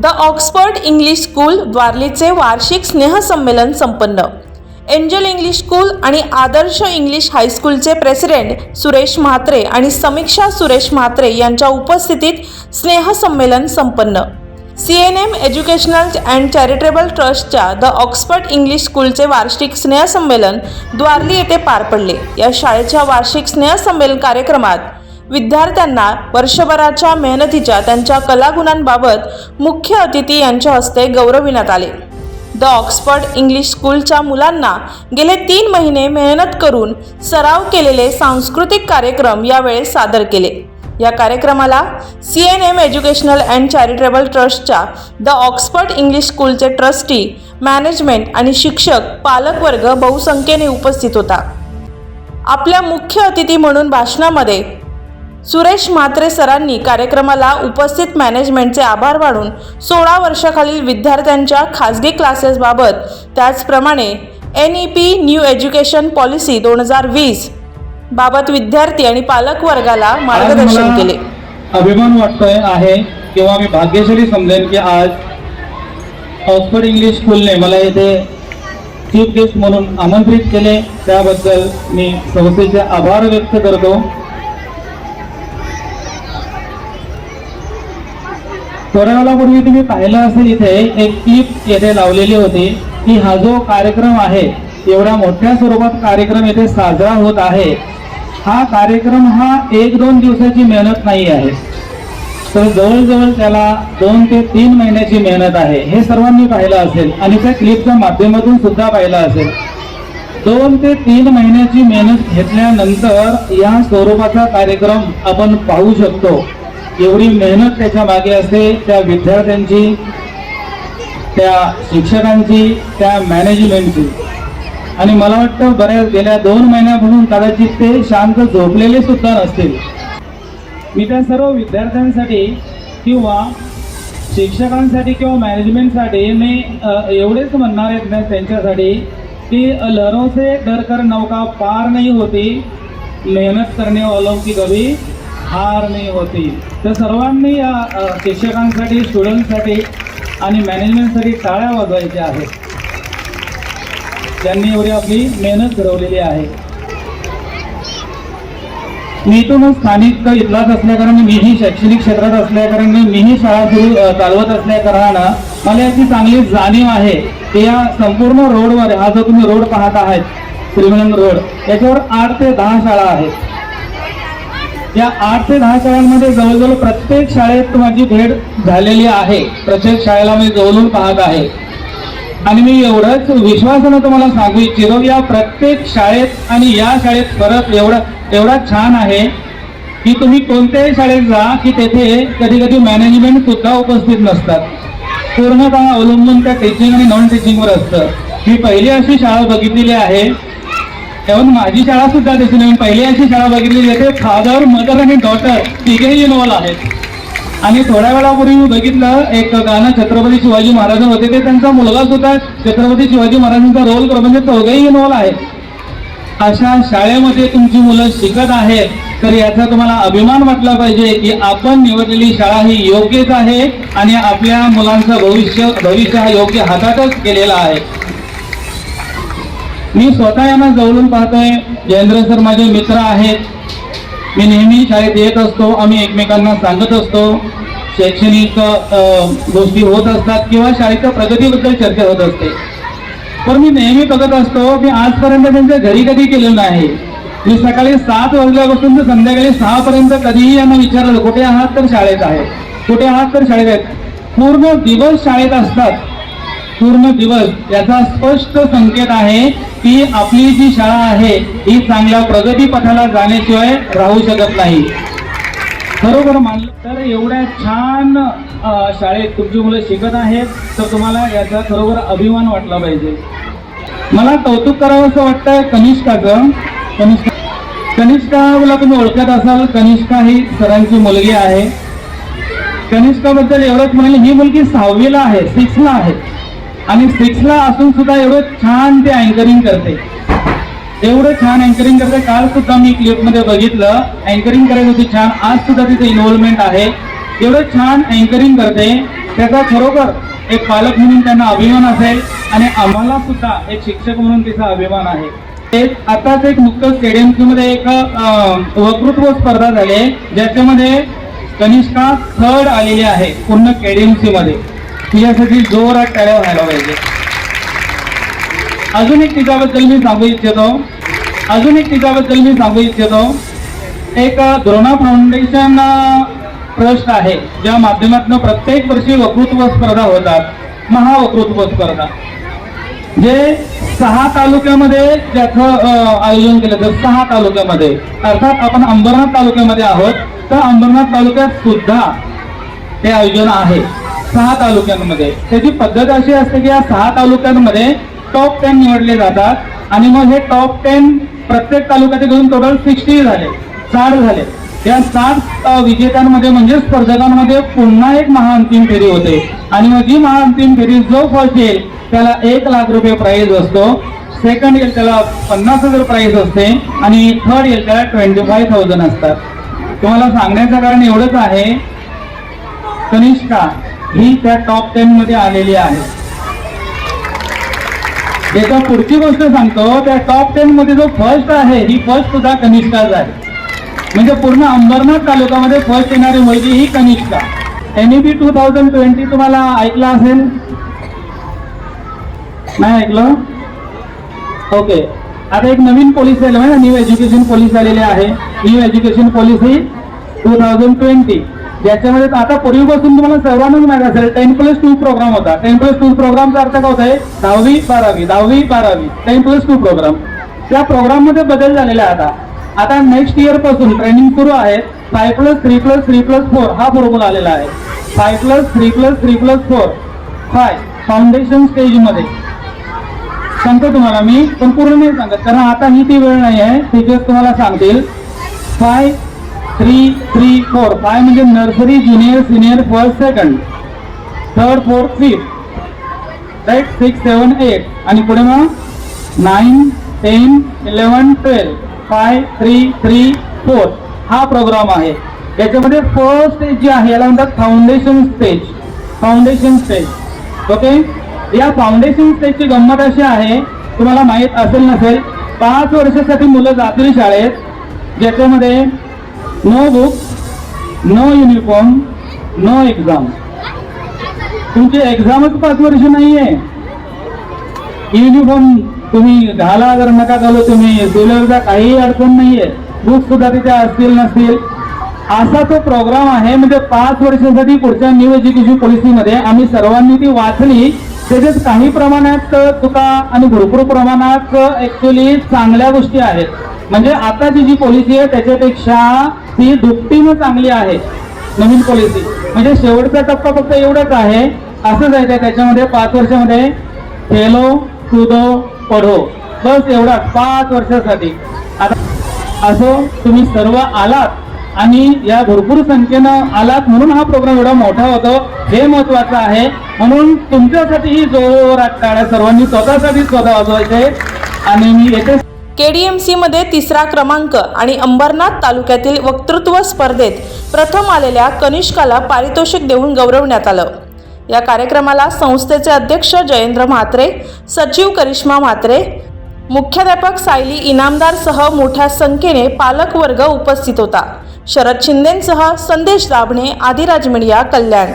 The Oxford English school द्वारलीचे वार्षिक स्नेहसंमेलन संपन्न. एंजल इंग्लिश स्कूल आणि आदर्श इंग्लिश हायस्कूलचे प्रेसिडेंट सुरेश म्हात्रे आणि समीक्षा सुरेश म्हात्रे यांच्या उपस्थितीत स्नेहसंमेलन संपन्न. C N M educational and charitable ट्रस्टच्या द ऑक्सफर्ड इंग्लिश स्कूलचे वार्षिक स्नेहसंमेलन द्वारली येथे पार पडले. या शाळेच्या वार्षिक स्नेहसंमेलन कार्यक्रमात विद्यार्थ्यांना वर्षभराच्या मेहनतीच्या त्यांच्या कलागुणांबाबत मुख्य अतिथी यांच्या हस्ते गौरविण्यात आले. द ऑक्सफर्ड इंग्लिश स्कूलच्या मुलांना गेले तीन महिने मेहनत करून सराव केलेले सांस्कृतिक कार्यक्रम यावेळेस सादर केले. या कार्यक्रमाला C N M educational and charitable ट्रस्टच्या द ऑक्सफर्ड इंग्लिश स्कूलचे ट्रस्टी मॅनेजमेंट आणि शिक्षक पालकवर्ग बहुसंख्येने उपस्थित होता. आपल्या मुख्य अतिथी म्हणून भाषणामध्ये सुरेश म्हात्रे सरांनी कार्यक्रमाला उपस्थित मॅनेजमेंटचे आभार मानून सोळा वर्षाखालील विद्यार्थ्यांच्या खाजगी क्लासेसबाबत त्याचप्रमाणे N E P new education policy दोन हजार वीस बाबत विद्यार्थी आणि पालक वर्गाला मार्गदर्शन केले. अभिमान वाटतोय आहे किंवा मी भाग्यशाली समजेन की आज ऑक्सफर्ड इंग्लिश स्कूलने मला येथे चीफ गेस्ट म्हणून आमंत्रित केले. त्याबद्दल मी संस्थेचे आभार व्यक्त करतो. थोड्या तुम्ही पाहिलं असेल इथे एक क्लिप येथे लावलेली होती. की हा जो कार्यक्रम आहे एवढ्या मोठ्या स्वरूपात कार्यक्रम येथे साजरा होत आहे. हा कार्यक्रम हा एक दोन दिवसाची मेहनत नाही आहे. तर जवळजवळ त्याला दोन ते तीन महिन्याची मेहनत आहे. हे सर्वांनी पाहिलं असेल. आणि त्या क्लिपच्या माध्यमातून सुद्धा पाहिलं असेल. दोन ते तीन महिन्याची मेहनत घेतल्यानंतर या स्वरूपाचा कार्यक्रम आपण पाहू शकतो. एवढी मेहनत त्याच्यामागे असते त्या विद्यार्थ्यांची त्या शिक्षकांची त्या मॅनेजमेंटची आणि मला वाटतं बऱ्याच गेल्या दोन महिन्यापासून कदाचित ते शांत झोपलेले सुद्धा नसतील. मी त्या सर्व विद्यार्थ्यांसाठी किंवा शिक्षकांसाठी किंवा मॅनेजमेंटसाठी मी एवढेच म्हणणार आहेत त्यांच्यासाठी की लहरों से नौका पार नाही होती. मेहनत करणे वालों की कभी हार नाही होती. तर सर्वांनी या शिक्षकांसाठी स्टुडंटसाठी आणि मॅनेजमेंटसाठी टाळ्या वाजवायच्या आहेत. त्यांनी एवढी आपली मेहनत घडवलेली आहे. मी इथूनच स्थानिक इथलाच असल्याकारणाने मीही शैक्षणिक क्षेत्रात असल्याकारणाने मीही शाळा सुरू चालवत असल्याकारणानं मला याची चांगली जाणीव आहे की या संपूर्ण रोडवर हा जो तुम्ही रोड पाहत आहात श्रीमंत रोड याच्यावर आठ ते दहा शाळा आहेत. या आठ ते दहा शाळांमध्ये जवळजवळ प्रत्येक शाळेत माझी भेट झालेली आहे. प्रत्येक शाळेला मी जवळून पाहत आहे. आणि मी एवढंच विश्वासानं तुम्हाला सांगू इच्छितो या प्रत्येक शाळेत आणि या शाळेत फरक एवढा एवढा छान आहे की तुम्ही कोणत्याही शाळेत जा की तेथे कधी कधी मॅनेजमेंट सुद्धा उपस्थित नसतात. पूर्णतः अवलंबून त्या टीचिंग आणि नॉन टीचिंगवर असतं. मी पहिली अशी शाळा बघितलेली आहे तेव्हा माझी शाळा सुद्धा त्याची नवीन पहिली अशी शाळा बघितली जाते फादर मदर आणि डॉटर तिघेही इन्वॉल्व आहेत. आणि थोड्या वेळापूर्वी मी बघितलं एक गाणं छत्रपती शिवाजी महाराज होते ते त्यांचा मुलगा सुद्धा छत्रपती शिवाजी महाराजांचा रोल करतो म्हणजे चौघेही इन्वॉल्व आहेत. अशा शाळेमध्ये तुमची मुलं शिकत आहेत तर याचा तुम्हाला अभिमान वाटला पाहिजे की आपण निवडलेली शाळा ही योग्यच आहे आणि आपल्या मुलांचं भविष्य भविष्य हा योग्य हातातच केलेला आहे. मी स्वतः यांना जवळून पाहतोय जयेंद्र सर माझे मित्र आहेत. मी नेहमी शाळेत येत असतो आम्ही एकमेकांना सांगत असतो. शैक्षणिक गोष्टी होत असतात किंवा शाळेच्या प्रगतीबद्दल चर्चा होत असते. पण मी नेहमी बघत असतो की आजपर्यंत त्यांच्या घरी कधी केलेलं नाही. मी सकाळी सात वाजल्यापासून तर संध्याकाळी सहा पर्यंत कधीही यांना विचारलं कुठे आहात तर शाळेत आहे. कुठे आहात तर शाळेत आहेत. पूर्ण दिवस शाळेत असतात. पूर्ण दिवस याचा स्पष्ट संकेत आहे की आपली जी शाळा आहे ही चांगल्या प्रगतीपथाला जाण्याशिवाय राहू शकत नाही. खरोखर मानलं तर एवढ्या छान शाळेत तुमची मुलं शिकत आहेत तर तुम्हाला याचा खरोखर अभिमान वाटला पाहिजे. मला कौतुक करावं असं वाटतं कनिष्काचं. कनिष्का कनिष्काला तुम्ही ओळखत असाल कनिष्का ही सरांची मुलगी आहे. कनिष्काबद्दल एवढंच म्हणेल ही मुलगी सहावीला आहे सिक्सला आहे. आणि सिक्सला असून सुद्धा एवढं छान ते अँकरिंग करते. एवढं छान अँकरिंग करते. काल सुद्धा मी क्लिपमध्ये बघितलं. अँकरिंग करत होती छान. आज सुद्धा तिचं इन्व्हॉल्वमेंट आहे. एवढं छान अँकरिंग करते. त्याचा खरोखर एक पालक म्हणून त्यांना अभिमान असेल आणि आम्हाला सुद्धा एक शिक्षक म्हणून तिचा अभिमान आहे. तेच आताच एक नुकतं स्टेडियममध्ये एक वक्तृत्व स्पर्धा झाली ज्याच्यामध्ये कनिष्का थर्ड आलेली आहे पूर्ण केडीएमसी मध्ये. तिच्यासाठी जोरात टाळ्या व्हायला पाहिजे. अजून एक तिच्याबद्दल मी सांगू इच्छितो. अजून एक तिच्याबद्दल मी सांगू इच्छितो. एक द्रोणा फाउंडेशन ट्रस्ट आहे ज्या माध्यमातून प्रत्येक वर्षी वक्तृत्व स्पर्धा होतात महावक्तृत्व स्पर्धा. जे सहा तालुक्यामध्ये त्याचं आयोजन केलं तर सहा तालुक्यामध्ये अर्थात आपण अंबरनाथ तालुक्यामध्ये आहोत तर अंबरनाथ तालुक्यात सुद्धा हे आयोजन आहे. सहा तालुक्यांमध्ये. त्याची पद्धत अशी असते की या सहा तालुक्यांमध्ये टॉप टेन निवडले जातात आणि मग हे टॉप टेन प्रत्येक तालुक्याचे घेऊन टोटल सिक्स्टी झाले साठ झाले. या साठ विजेत्यांमध्ये म्हणजे स्पर्धकांमध्ये पुन्हा एक महाअंतिम फेरी होते. आणि मग जी महाअंतिम फेरी जो फर्स्ट येईल त्याला एक लाख रुपये प्राईज असतो. सेकंड येईल त्याला पन्नास हजार प्राईज असते. आणि थर्ड येईल त्याला ट्वेंटी फाय थाउजंड असतात. तुम्हाला सांगण्याचं कारण एवढंच आहे कनिष्का ही त्या टॉप टेन मध्ये आलेली आहे. त्याच्या पुढची गोष्ट सांगतो त्या टॉप टेन मध्ये जो फर्स्ट आहे ही फर्स्ट सुद्धा कनिष्ठाच आहे. म्हणजे पूर्ण अंबरनाथ तालुक्यामध्ये फर्स्ट येणारी मुलगी ही Kanishtha. N B two thousand twenty तुम्हाला ऐकलं असेल? नाही ऐकलं? ओके आता एक नवीन पोलीस आली आहे न्यू एज्युकेशन पोलीस आलेली आहे. New education policy two thousand twenty ज्याच्यामध्ये आता पूर्वीपासून तुम्हाला सर्वांनाच माहिती असेल टेन प्लस टू प्रोग्राम होता. टेन प्लस टू प्रोग्रामचा अर्थ काय होता आहे दहावी बारावी दहावी बारावी टेन प्लस टू प्रोग्राम त्या प्रोग्राममध्ये बदल झालेला आहे आता. आता नेक्स्ट इयरपासून ट्रेनिंग सुरू आहे. Five plus three plus three plus four हा फॉर्म्युला आलेला आहे. Five plus three plus three plus four five foundation स्टेजमध्ये सांगतो तुम्हाला मी पण पूर्ण नाही सांगत कारण आता ही ती वेळ नाही आहे. टीचर्स तुम्हाला सांगतील. Five three three four five म्हणजे nursery junior senior first second third fourth fifth right six seven eight आणि पुढे मग? Nine ten eleven twelve five three three four हा प्रोग्राम आहे. याच्यामध्ये फर्स्ट स्टेज जी आहे याला म्हणतात foundation stage foundation stage okay या फाउंडेशन स्टेजची गंमत अशी आहे. तुम्हाला माहीत असेल नसेल पाच वर्षासाठी मुलं जातील शाळेत. ज्याच्यामध्ये no book no uniform no exam. तुमची एक्झामच पाच वर्ष नाहीये. युनिफॉर्म तुम्ही घाला जर नका घालो तुम्ही सिलेबसचा काही अडचण नाहीये. बुक सुद्धा तिथे असतील नसतील. असा तो प्रोग्राम आहे म्हणजे पाच वर्षासाठी पुढच्या न्यू एज्युकेशन पॉलिसीमध्ये आम्ही सर्वांनी ती वाचली. त्याच्यात काही प्रमाणात चुका आणि भरपूर प्रमाणात ऍक्च्युली चांगल्या गोष्टी आहेत. म्हणजे आताची जी पॉलिसी आहे त्याच्यापेक्षा ती दुपटीनं चांगली आहे. नवीन पॉलिसी म्हणजे शेवटचा टप्पा फक्त एवढंच आहे. असंच आहे त्याच्यामध्ये पाच वर्षामध्ये खेलो कुदो पढो. बस एवढाच. पाच वर्षासाठी. आता असो तुम्ही सर्व आलात आणि या भरपूर संख्येनं आलात म्हणून हा प्रोग्राम एवढा मोठा होतो. हे महत्वाचं आहे. म्हणून तुमच्यासाठी ही जोरात सर्वांनी स्वतःसाठी स्वतः वाजवायचे. आणि मी येथे केडीएमसीमध्ये तिसरा क्रमांक आणि अंबरनाथ तालुक्यातील वक्तृत्व स्पर्धेत प्रथम आलेल्या कनिष्काला पारितोषिक देऊन गौरवण्यात आलं. या कार्यक्रमाला संस्थेचे अध्यक्ष जयेंद्र म्हात्रे सचिव करिश्मा म्हात्रे मुख्याध्यापक सायली इनामदारसह मोठ्या संख्येने पालक वर्ग उपस्थित होता. शरद शिंदेंसह संदेश दाभणे आदिराज मीडिया कल्याण.